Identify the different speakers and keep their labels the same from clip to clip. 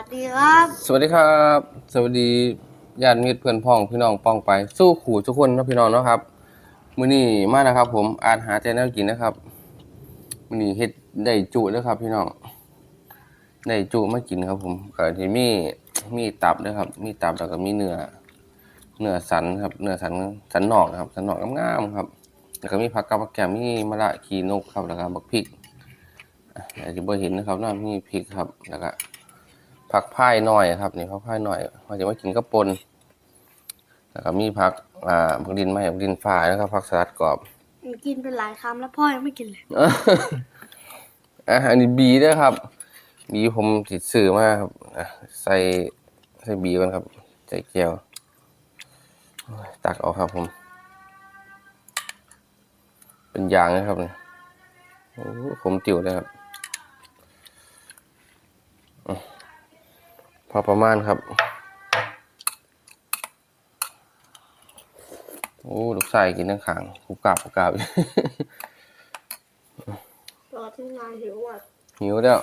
Speaker 1: วัสดีครับ
Speaker 2: สวัสดีครับ สวัสดีญาติมิตรเพื่อนพ้องพี่น้องป้องไป สู้ขู่ทุกคนนะพี่น้องเนาะครับมื้อนี้มานะครับ ผมอาจหาใจแนวกินนะครับมื้อนี้เฮ็ดได้จุแล้วครับ พี่น้องได้จุมากินครับ ผมก็ที่มีมีตับด้วยครับ มีตับแล้วก็มีเนื้อเนื้อสันครับ เนื้อสันสันนอกนะครับ สันนอกงามๆครับ แล้วก็มีผักกับผักแกมมีมะระขีนกครับแล้วก็บักพริกอาจจะบ่เห็นนะครับเนามีพริกครับแล้วก็ ผักพายหน่อยครับนี่ผักพายหน่อยเราจะมากินกระปนแล้วก็มีผักอ่าผักดินไม่ผักดินฝายแล้วก็ผักสลัดกรอบ
Speaker 1: กินเป็นหลายคำแล้วพ่อยังไม่กินเลย
Speaker 2: อะอันนี้บีด้วยครับ บีผมติดสื่อมากครับอะใส่ใส่บีก่อนครับใส่แก้วโอ้ยตักออกครับผม เป็นยางนะครับเนี่ยโอ้โหผมติวเลยครับอะ พอประมาณครับ โอ้ลูกชายกินทั้งขางกุบกราบกุบกราบ
Speaker 1: รอที่งานหิวอะ
Speaker 2: หิวแล้ว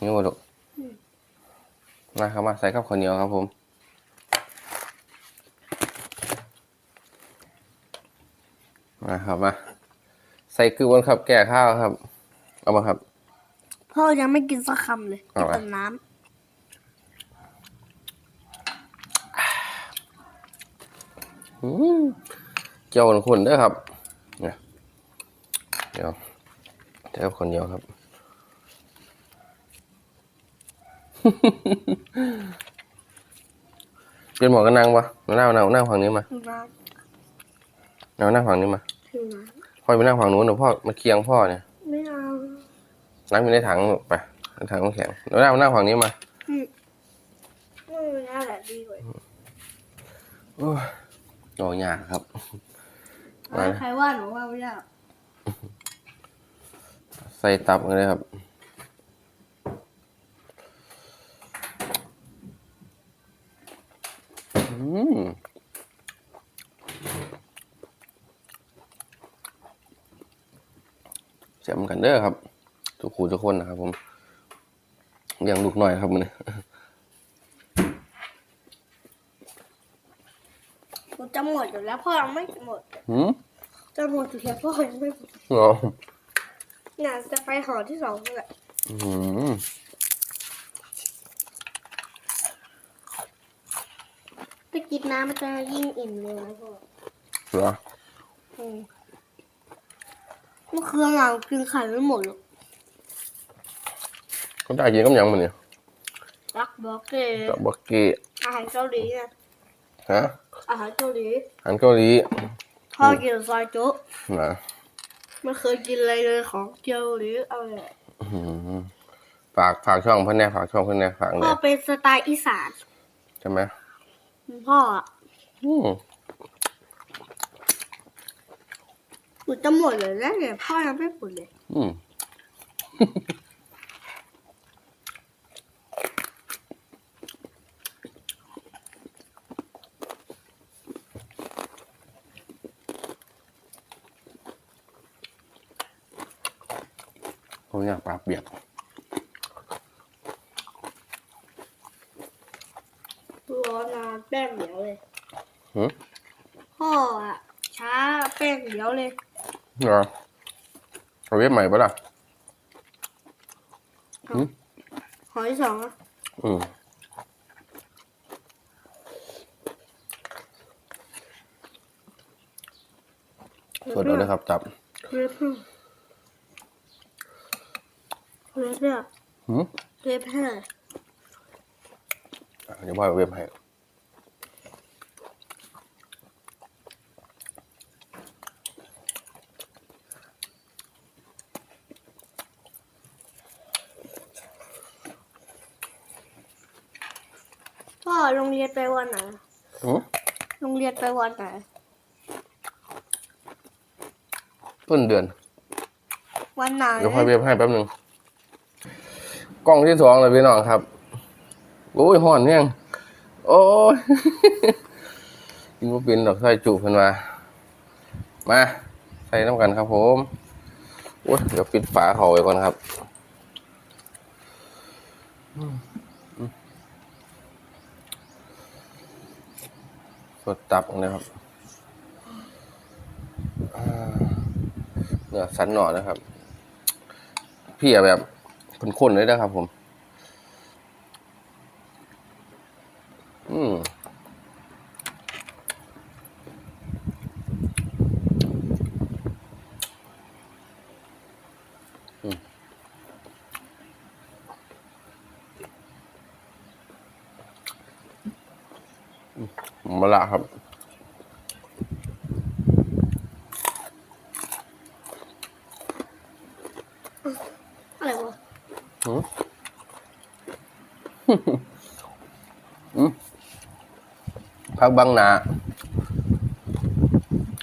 Speaker 2: หิวบ่ลูกมาครับมาใส่ข้าวข้าวเหนียวครับผมมาครับมาใส่คือบนครับ แก่ข้าวครับ เอามาครับ
Speaker 1: พ่อยังไม่กินสักคำเลย
Speaker 2: เอา
Speaker 1: กิน
Speaker 2: ไว้
Speaker 1: แต่น้
Speaker 2: อืมเจ้าคนเด้อครับเนี่ยเดี๋ยวเจ้าคนเดียวครับเป็นหมอกันนั่งปะมานั่งนั่งนั่งฝั่งนี้มาำ
Speaker 1: น้
Speaker 2: นั่งนั่งฝั่งนี้มาำ
Speaker 1: หิวน้
Speaker 2: พ่อไปนั่งฝั่งนู้นเดี๋ยวพ่อมาเคียงพ่อเนี่ยำ
Speaker 1: ไม่เอา
Speaker 2: น้ำอยู่ในถังไปในถังน้ำแข็งเดี๋ยวนั่งนั่งฝั่งนี้มา
Speaker 1: อืมไม่น่าแหละดีกว่า
Speaker 2: โอ้ยโอ้ยากครับ มาเลย
Speaker 1: ใครว่าหนูว่าไม่ได้
Speaker 2: ใส่ตับเลยครับ อืมเสียมกันเด้อครับ ทุกคู่ทุกคนนะครับ ผมเลี้ยงลูกหน่อยครับมัน
Speaker 1: หนูจะหมดอยู่แล้วพ่อยังไม่หมด
Speaker 2: หืม
Speaker 1: จะหมดอยู่แล้วพ่อยังไม่หมด
Speaker 2: เหรอ
Speaker 1: งานจะไปห่อที่สองนี่แหละ
Speaker 2: อืม
Speaker 1: ไปกินน้ำมันจะยิ่งอิ่มเลยนะพ่อ
Speaker 2: เหรอ
Speaker 1: อืมเมื่อคืนเรากินไข่ไม่หมดหรอก
Speaker 2: เขาได้กินกับหยังมันเนี่ย
Speaker 1: รักบอกเก
Speaker 2: กับบักเกี้
Speaker 1: อาหารเกาหลีนะ
Speaker 2: ฮะ
Speaker 1: อาหารเกาหลี
Speaker 2: อาหารเกาหลี
Speaker 1: พ่อกินซอยจุ
Speaker 2: นะ
Speaker 1: ไม่เคยกินอะไรเลยของเกาหลีเอาเลย
Speaker 2: อืมฝากฝากช่องเพื่อนแน่ฝากช่องเพื่อนแน่ฝากเล
Speaker 1: พ่อยเป็นสไตล์อีสาน
Speaker 2: ใช่ไหม
Speaker 1: พ่ออะ
Speaker 2: อืม
Speaker 1: หนูจะหมดเลยแล้วเนี่ยพ่อยังไม่หมดเลย
Speaker 2: อืม ผมอยากปากเปียก
Speaker 1: ร้อนนานแป้งเหนียวเลย
Speaker 2: หืม
Speaker 1: พ่ออะช้าแป้งเหนียวเลย
Speaker 2: เหรอเอาเว็บใหม่ปะล่ะ
Speaker 1: หอยสองอะ
Speaker 2: อืมสดเอาเลยครับจับ
Speaker 1: เล็บห้าเล็บเนี่ย
Speaker 2: หืม
Speaker 1: เล็บห้า
Speaker 2: อะเดี๋ยวพ่อเอาเว็บให้
Speaker 1: พ่อโรงเรียนไปวันไหน
Speaker 2: หืม
Speaker 1: โรงเรียนไปวันไหน
Speaker 2: ต้นเดือน
Speaker 1: วันไหน
Speaker 2: เดี๋ยวพ่อเว็บให้แป๊บหนึง กล้องที่สองเลยพี่น้องครับ โอ้ยห่อนเนี่ยงโอ้ยกินว่าเป็นดอกไส้จุเพิ่นมา มาใส่น้ำกันครับผมโอ้ยเดี๋ยวปิดฝาเขาไว้ก่อนครับสดตับนะครับเนื้อสันหน่อนะครับพี่แบบ ข้นๆเลยนะครับผม อืมมะละครับ
Speaker 1: อะไรวะ
Speaker 2: อืม อืม พักบังนา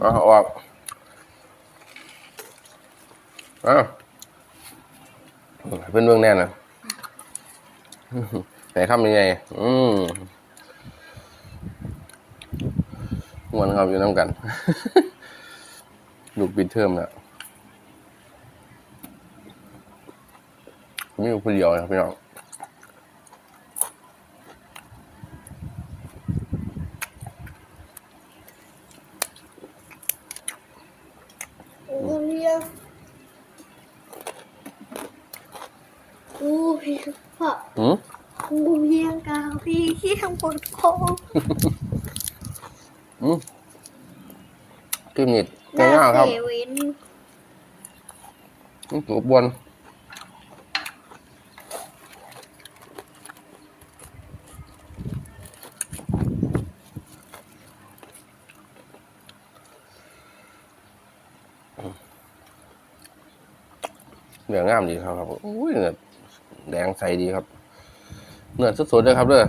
Speaker 2: เอาออกอ้าเป็นเบื้องแน่นะไหนทำยังไง อืมมวนครับอยู่น้ำกันลูกปิดเทอมแล้วมีอยู่คนเดียวนะพี่น้อง
Speaker 1: โอ้เพียงโอ้เพียงพ่อ
Speaker 2: อืม
Speaker 1: โอ้เพียงกาวพี่ที่ทำปวดคอ
Speaker 2: อืมกิมนิด
Speaker 1: หน้า
Speaker 2: ง่ายๆครับ
Speaker 1: เซเว่น
Speaker 2: อืมหัว บวนเนื้องามดีครับครับโอ้ยเนื้อแดงใสดีครับ เนื้อสดๆเลยครับเด้อ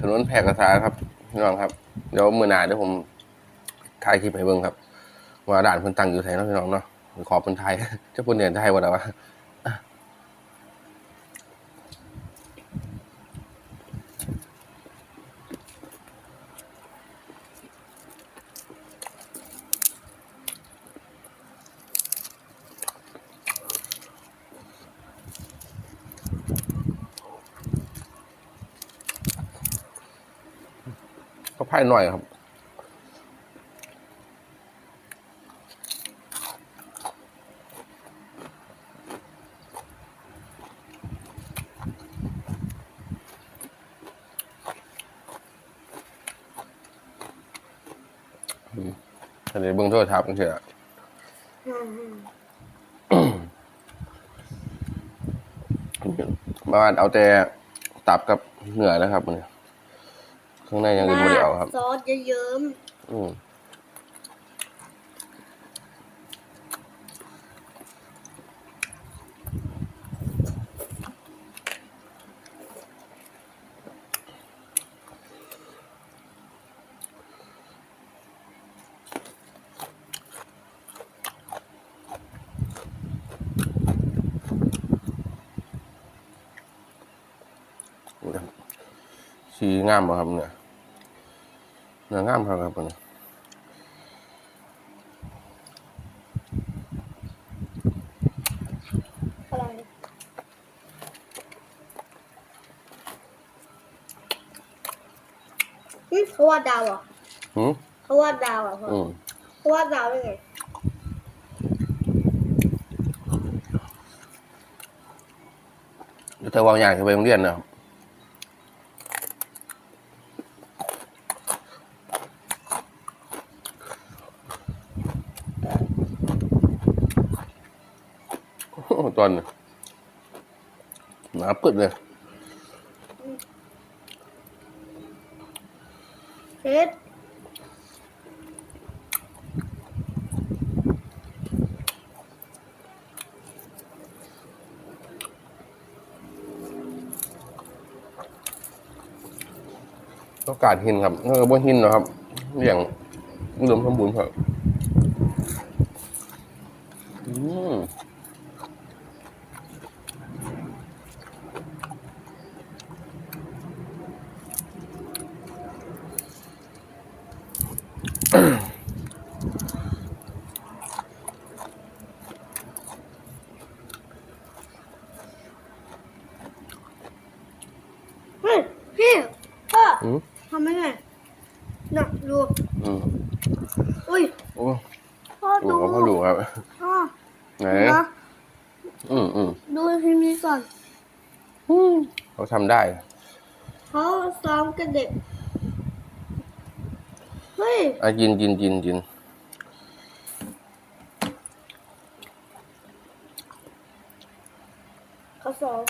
Speaker 2: ถนนแพร่กระสาครับพี่น้องครับ เดี๋ยวมือหนาเดี๋ยวผมถ่ายคลิปให้เบิ่งครับ ว่าด่านเพิ่นตั้งอยู่ไทยเนาะพี่น้องเนาะ ขอบเพิ่นไทยเจ้าพนเนียนไทยบ่ได้วะก็ไพ่หน่อยครับ เบื้องโทษทับกันเถอะ
Speaker 1: อืม
Speaker 2: บ้านเอาแต่ตับกับเนื้อนะครับมันข้างในยังอื่นไม่ได้เอาครับ
Speaker 1: ซอสเยิ้ม
Speaker 2: อืม สีงามบ่ครับเนี่ยเนื้องามครับครับเนี่ย
Speaker 1: ๆอะไรอืมเขาวาดดาวเหรอะ
Speaker 2: หืม
Speaker 1: เขาวาดดาวเหรอะพ่อ
Speaker 2: อืม
Speaker 1: เขาวาดดาวได้ไง
Speaker 2: เดี๋ยวเธอวางอย่างจะไปโรงเรียนนะครับ โอ้โหตอนนี้หนาปึดเลย
Speaker 1: เช็ด
Speaker 2: ต้องการหินครับเออบ่หินเนาะครับอย่างอุดมสมบูรณ์ครับอืม อืม
Speaker 1: ทำไม่ไงน่ะดู
Speaker 2: อืม
Speaker 1: อุ้ย
Speaker 2: โอ้
Speaker 1: พ่อ
Speaker 2: ดู
Speaker 1: ดู
Speaker 2: ครับพ่อดูครับ
Speaker 1: พ่อ
Speaker 2: ไหน
Speaker 1: นะ
Speaker 2: อืมอืม
Speaker 1: ดูทีนี้ก่อน
Speaker 2: เขาทำได้
Speaker 1: เขาซ้อมกับเด็ก เฮ้ย
Speaker 2: อะกินกินกินกิน
Speaker 1: เขาซ้อม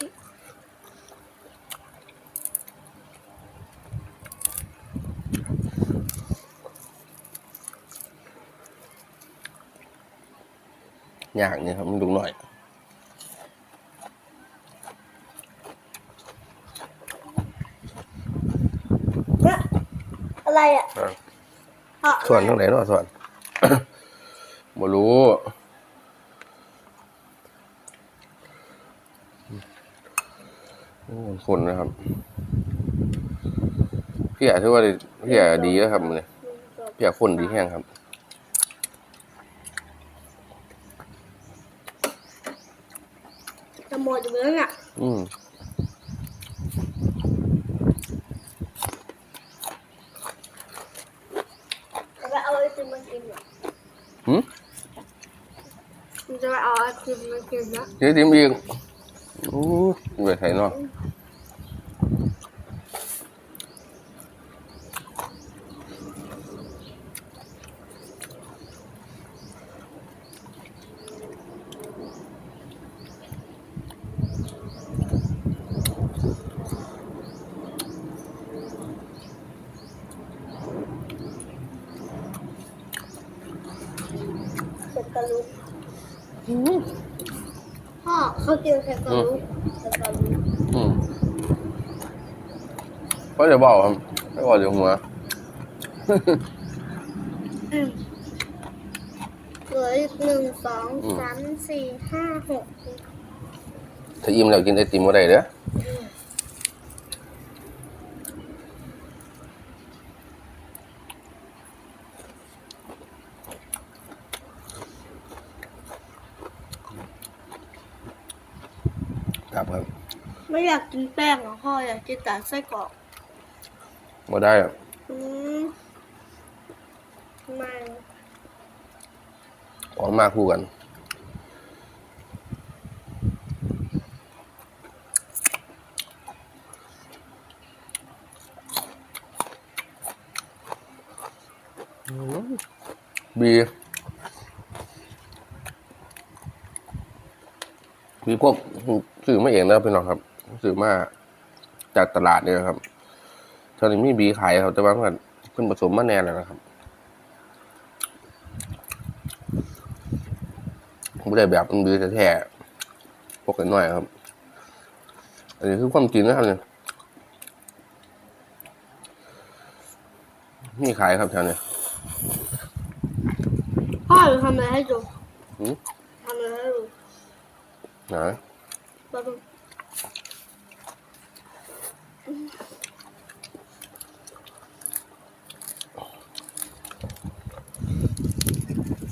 Speaker 2: อย่างนี้ครับมันดูหน่อย
Speaker 1: เนี่ยอะไรอะ
Speaker 2: อะ
Speaker 1: พ่อ
Speaker 2: ส่วนทั้งไหนเนาะส่วนบ่รู้โอ้คนนะครับ พี่อยากถือว่าพี่อยากดีแล้วครับมันเนี่ยพี่อยากคนดีแห้งครับ
Speaker 1: จะหมดอยู่แล้วเนี่ย
Speaker 2: อืม
Speaker 1: จะไปเอาไอติมมากินเหรอ
Speaker 2: หืม
Speaker 1: จะไปเอาไอติม มากินนะ
Speaker 2: เดี๋ยวติมอีกอู้ไปใส่เนาะ
Speaker 1: เสร็จกระลุกพ่อ เขากินเสร็จกระลุกเสร็จกระลุก
Speaker 2: อืมก็จะบอกครับไม่บอกเดี๋ยวหัว
Speaker 1: อืมเหลืออีกหนึ่งสอง
Speaker 2: อืม
Speaker 1: สามสี่ห้าหก
Speaker 2: ถ้าอิ่มแล้วกินไอติมก็ได้เด้อ ครับครับ
Speaker 1: ไม่อยากกินแป้งเหรอพ่ออยากกินแต่ไส้กรอก
Speaker 2: บ่ได้อะ
Speaker 1: อืมไม่
Speaker 2: ของมาคู่กัน บีมีพวกซื้อมาเอง นะพี่น้องครับซื้อมาจากตลาดเนี่ยครับตอนนี้มีบีขายครับแต่ว่ามันเพิ่นผสมมาแน่แล้วนะครับไม่ได้แบบมันบีแท้ๆพวกกันหน่อยครับ อันนี้คือความจริงนะครับเนี่ยมีขายครับแถวเนี้ย
Speaker 1: พ่อจะทำอะไรให้ดู
Speaker 2: หืม
Speaker 1: ทำอะไรให้ดู
Speaker 2: ไหน
Speaker 1: แป๊บนึง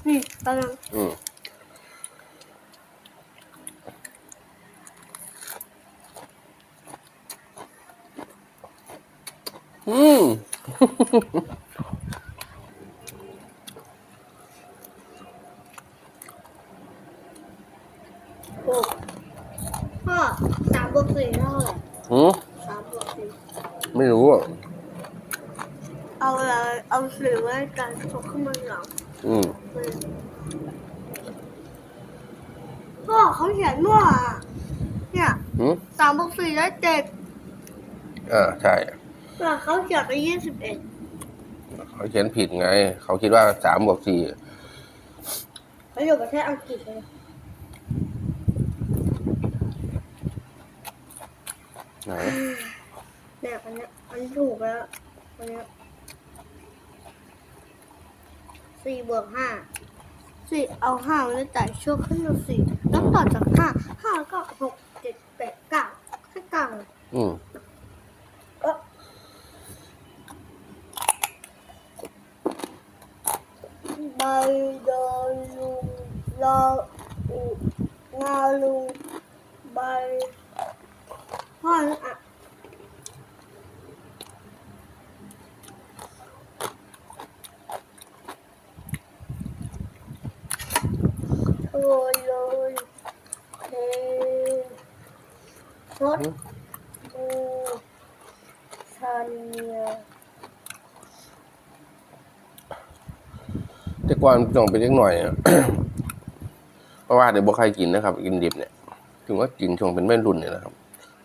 Speaker 1: นี่แป๊บนึง
Speaker 2: อืมอืม
Speaker 1: โอ้พ่อสามบวกสี่เท่าไหร่
Speaker 2: หืม
Speaker 1: สามบวกสี่
Speaker 2: ไม่รู้อะ
Speaker 1: เอาอะไรเอาสี่ไว้กันพกขึ้นมาหลัง
Speaker 2: อืม
Speaker 1: พ่อเขาเขียนมั่วอะเนี่ย
Speaker 2: หืม
Speaker 1: สามบวกสี่ได้เจ็ด
Speaker 2: อ่าใช่
Speaker 1: แต่เขาเขี ยนไปยี่สิบเอ็ด
Speaker 2: เขาเขียนผิดไง เขาคิดว่าสามบวกสี่
Speaker 1: เขาอยู่ประเทศอังกฤษเลย
Speaker 2: ไหน
Speaker 1: เนี่ยอันเนี้ยอันนถูกแล้วอันเนี้ยสี่บวกห้าสี่เอาห้ามาแล้วจ่ายชั่วขึ้นมาสี่แล้วต่อจากห้าห้าก็หกเจ็ดแปดเก้าแค่เก้าเลย
Speaker 2: อืม
Speaker 1: bay đôi lung lo nga lung bay hon ạ rồi rồi
Speaker 2: thế. Tốt ก่อนต้องเป็นเล็กหน่อยอะเพราะว่าเดี๋ยวบ่ใครกินนะครับ กินดิบเนี่ยถึงว่ากินช่วงเป็นแม่รุ่นเนี่ยนะครับ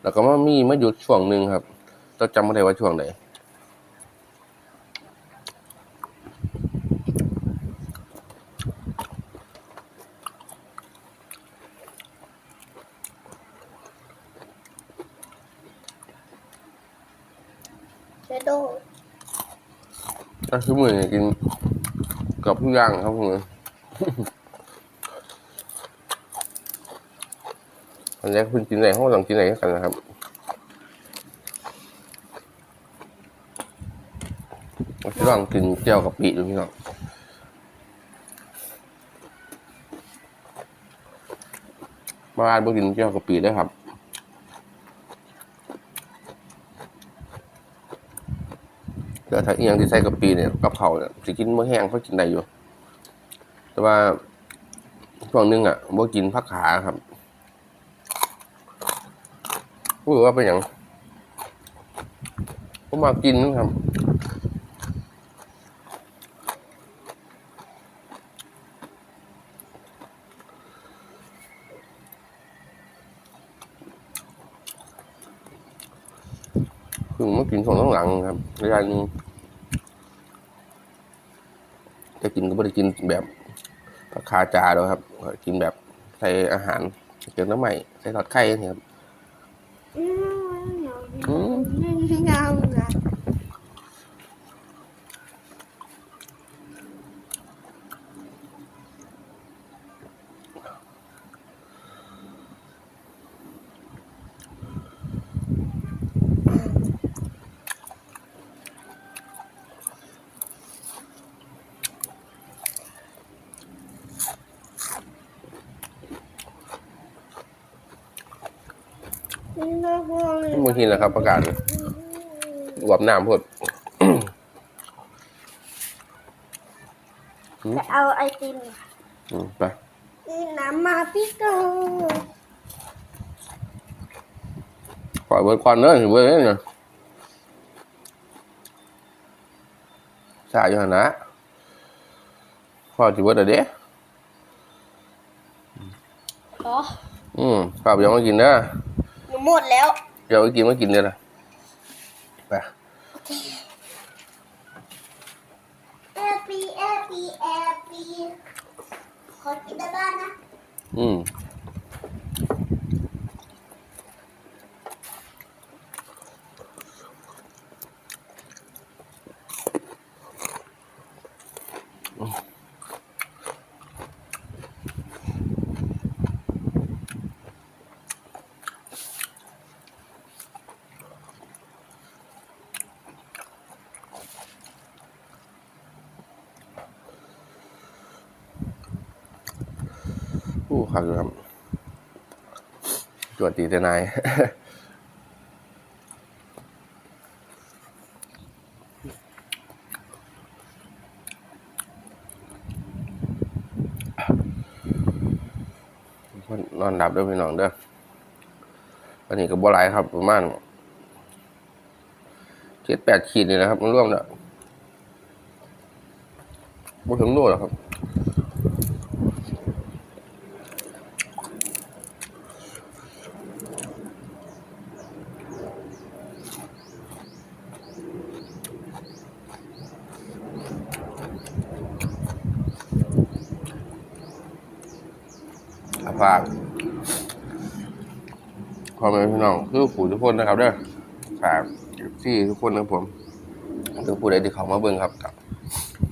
Speaker 2: แล้วก็มามีมาหยุดช่วงหนึ่งครับเราจำไม่ได้ว่าช่วงไหน
Speaker 1: เชโด
Speaker 2: ก็คือมือเนี่ยกินเกับทุกอย่างครับผมอันแรกคุณกินไหนห้องต้องกินไหนกันนะครับเราจะลองกินเจียวกับปีดูพี่น้องบ้านบ่กินเจียวกับปีได้ครับ เดี๋ยว ถ้าเอียงที่ใส่กับปีเนี่ยกับเขาเนี่ยสิกินมื้อแห้งเขากินได้อยู่ แต่ว่าช่วงหนึงอะบ่กินผักขาครับพูดว่าเป็นอย่างผมมากินครับคือมากินของต้องหลังครับระยะหนึง จะกินก็ไม่ได้กินแบบผักคาจาแล้วครับ กินแบบใส่อาหารเกี่น้ำใหม่ใส่ทอดไข่นี่ครับ
Speaker 1: อืมเหนียว
Speaker 2: อืม
Speaker 1: งามนะ นี่น่าพวงเลย
Speaker 2: บางทีนะครับประกาศหวบน้ำพด
Speaker 1: จะเอาไอติม
Speaker 2: อืมไป
Speaker 1: นี่น้ำมาพี่เกอร์
Speaker 2: ปล่อยเบิร์ดควันเนอะเบิร์ดเนี่ยสายอยู่หันนะพอจิเบิร์ดอะเด้
Speaker 1: อ๋อ
Speaker 2: อืมฝากไปยังมากินเด้อ
Speaker 1: หนูหมดแล้ว
Speaker 2: เดี๋ยวไปกินมากินเด้อนะไป
Speaker 1: แอปปีแอปปีแอปปีขอกินได้บ้างนะ
Speaker 2: อืม อู้ขับอยู่ครับ จวดตีแต่นายนอนดับด้วยพี่น้องเด้ออันนี้ก็บ่หลายครับ ประมาณเจ็ดแปดขีดนี่นะครับ มันร่วมแล้วบ่ถึงโลหรอกครับ อาภาคพ่อแม่พี่น้องคือผู้ทุกคนนะครับเด้อฝากที่ทุกคนนะผมคือผู้ใดที่เขามาเบิ่งครับ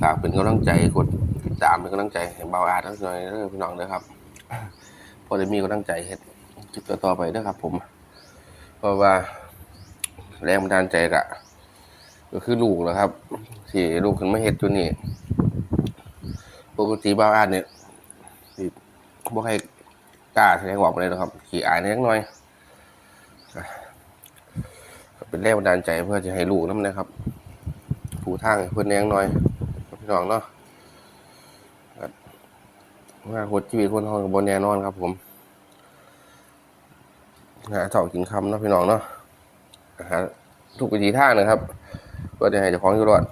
Speaker 2: ฝากเป็นกำลังใจกดติดตามเป็นกำลังใจให้เบาอาดทั้งหน่อยเด้อพี่น้องเด้อครับพอได้มีกำลังใจเฮ็ดคลิปต่อไปเด้อครับ ผม เพราะว่าแรงบันดาลใจกะก็คือลูกนะครับที่ลูกขึ้นมาเฮ็ดตัวนี้ปกติเบาอาดเนี่ยบ่ให้ กล้าแสดงออกเลยนะครับ ขี่อายนิดหน่อย เป็นแรงบันดาลใจเพื่อจะให้ลูกน้ำนะครับผู้ทางเพื่อนแนงหน่อยพี่น้องเนาะก็ว่าหดชีวิตคนห้องกับบนแน่นอนครับ ผมหาเสากินคำเนาะพี่น้องเนาะหาทุกวิธีท่านะครับเพื่อจะให้เจ้าของอยู่รอด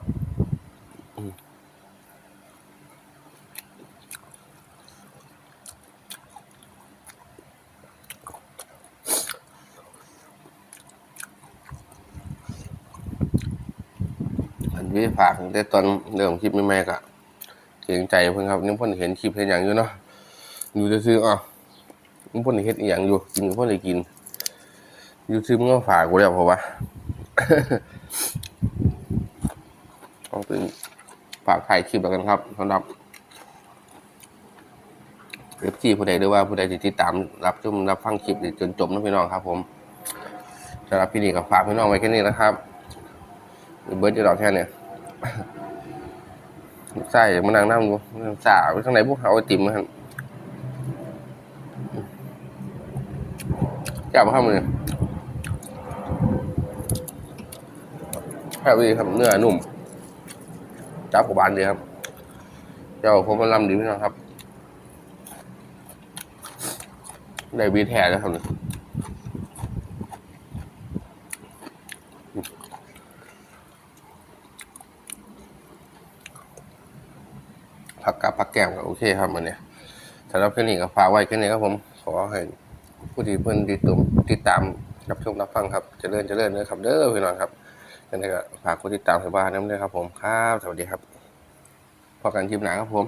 Speaker 2: อันนี้ฝากตั้งแต่ตอนเริ่มคลิปใหม่ๆกะเกรงใจเพิ่นครับนี่เพิ่นเห็นคลิปเห็นอย่างอยู่เนาะอยู่จะซื่ออะนี่เพิ่นเฮ็ดอหย่างอยู่กินเพิ่นได้กินยูทูบมันก็ฝากกูแล้วเพราะว่าต้องเป็นฝากถ่ายคลิปแล้วกันครับสำหรับเอฟซีผู้ใดหรือว่าผู้ใดที่ติดตามรับชมรับฟังคลิปจนจบนะพี่น้องครับ ผมสำหรับพี่นี่ก็ฝากพี่น้องไว้แค่นี้นะครับเบิร์ดจะดอกแค่เนี้ย ใช่มานั่งนั่งดูสาวข้างในพวกเขาไอติมมาครับจับมาข้ามือครับดีครับเนื้อนุ่ม จับกับบานดีครับ เจ้าผมมันลำดีพี่น้องครับ ได้บีแท้แล้วครับเนี่ยผั กับผักแก้มก็โอเคครับมันเนี่ยสำหรับคลิปนี้ก็ฝากไว้แค่นี้ครับผม ขอให้ผู้ที่เพื่อนติดตามติดตามรับชมรับฟังครับเจริญเจริญเด้อครับเด้อพี่น้องครับยังไงก็ฝากกดติดตามสบายน้ำด้วยครับผมครับ สวัสดีครับพอกันคลิปหนาครับผม